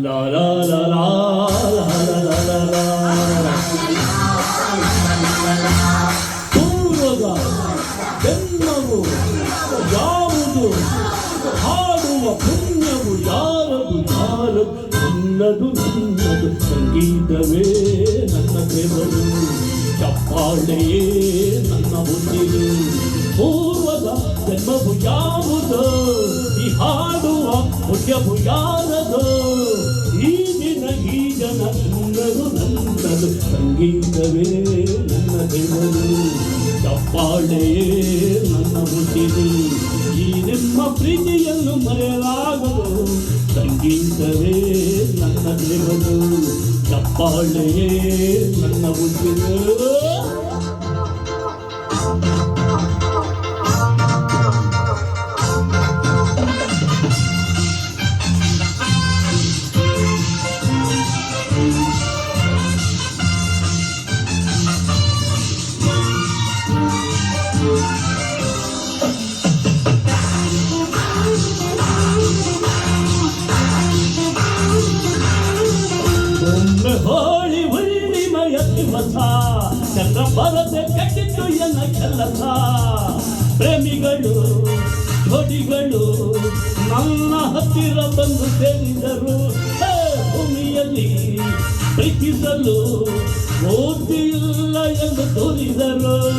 La la la la la la la la la ಪೂರ್ವದ ಬೆನ್ನವು ಯಾವುದು ಹಾಡುವ ಪುಣ್ಯವು ಯಾರದು ಯಾರದು ನನ್ನದು ನಿನ್ನದು ಸಂಗೀತವೇ ನನ್ನ ಬೆವರು ಚಪ್ಪಾಳೆಯೇ ನನ್ನ ಹೊಂದಿರು ಪೂರ್ವದ ಜನ್ಮವು ಯಾವುದು ಈ ಹಾಡುವ ಪುಣ್ಯವು ಯಾರದು ನನ್ನದು ನನ್ನದು ಸಂಗೀತವೇ ನನ್ನ ದೇವರು ಚಪ್ಪಾಳೆಯೇ ನನ್ನ ಉಸಿರು ಈ ನಿಮ್ಮ ಪ್ರೀತಿಯನ್ನು ಮರೆಯಲಾಗದು. ಸಂಗೀತವೇ ನನ್ನ ದೇವರು ಚಪ್ಪಾಳೆಯೇ ನನ್ನ ಉಸಿರು ಕಟ್ಟಿತ್ತು ಎನ್ನ ಕೆಲಸ. ಪ್ರೇಮಿಗಳು, ಜೋಡಿಗಳು, ನನ್ನ ಹತ್ತಿರ ಬಂದು ಸೇರಿದರು. ಭೂಮಿಯಲ್ಲಿ ಪ್ರೀತಿಸಲು ಓದಿಲ್ಲ ಎಂದು ತೋರಿದರು.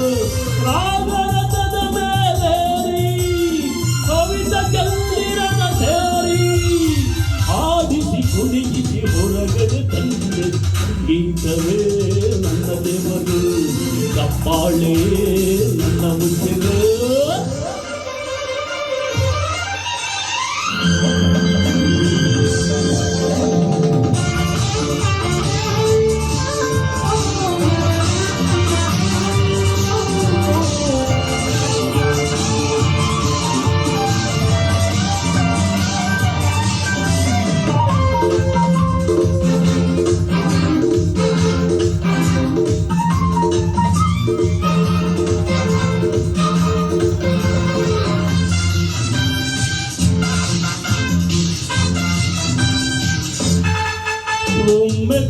ಹೊರಗಡೆ ತಂದೆ. ಗೀತವೇ ನನ್ನ ದೇವರು. நம்மாளே நம்ம உச்சிரு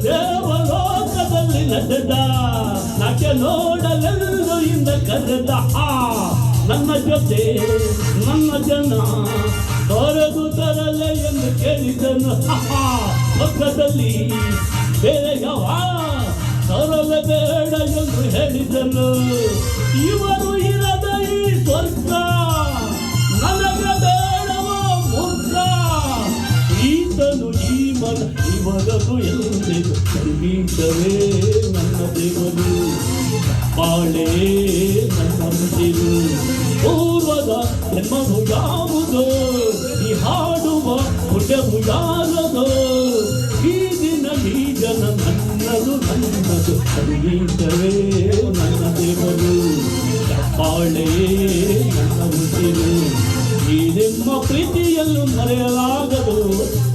ದೇವಲೋಕದಲ್ಲಿ ನಡೆದ ನಾಟ್ಯ ನೋಡಲೆಂದು ಇಂದ ಕರೆದ ಆ ನನ್ನ ಜೊತೆ ನನ್ನ ಜನ ತೊರೆದು ತರಲೆ ಎಂದು ಕೇಳಿದನು. ಆ ಪಕ್ಕದಲ್ಲಿ ಬೇರೆ ಯಾವ ತರಲೆ ಬೇಡ ಎಂದು ಹೇಳಿದನು. ಇವರು ಮನ ಇವರದು ಎಂದೆನು ಸಂಗೀತವೇ ನನ್ನ ದೇವರು. ಬಾಳೆ ನನ್ನ ಮುಸಿರು ಪೂರ್ವದ ಜನ್ಮವು ಯಾವುದು? ಈ ಹಾಡುವ ಪುಣ್ಯವು ಯಾರದು? ಈ ದಿನ ಈ ಜನ ನನ್ನದು ನನ್ನದು ಸಂಗೀತವೇ ನನ್ನ ದೇವರು. ಬಾಳೆ ನನ್ನ ಮುಸಿರು ಈ ನಿಮ್ಮ ಪ್ರೀತಿಯನ್ನು ಮರೆಯಲಾಗದು.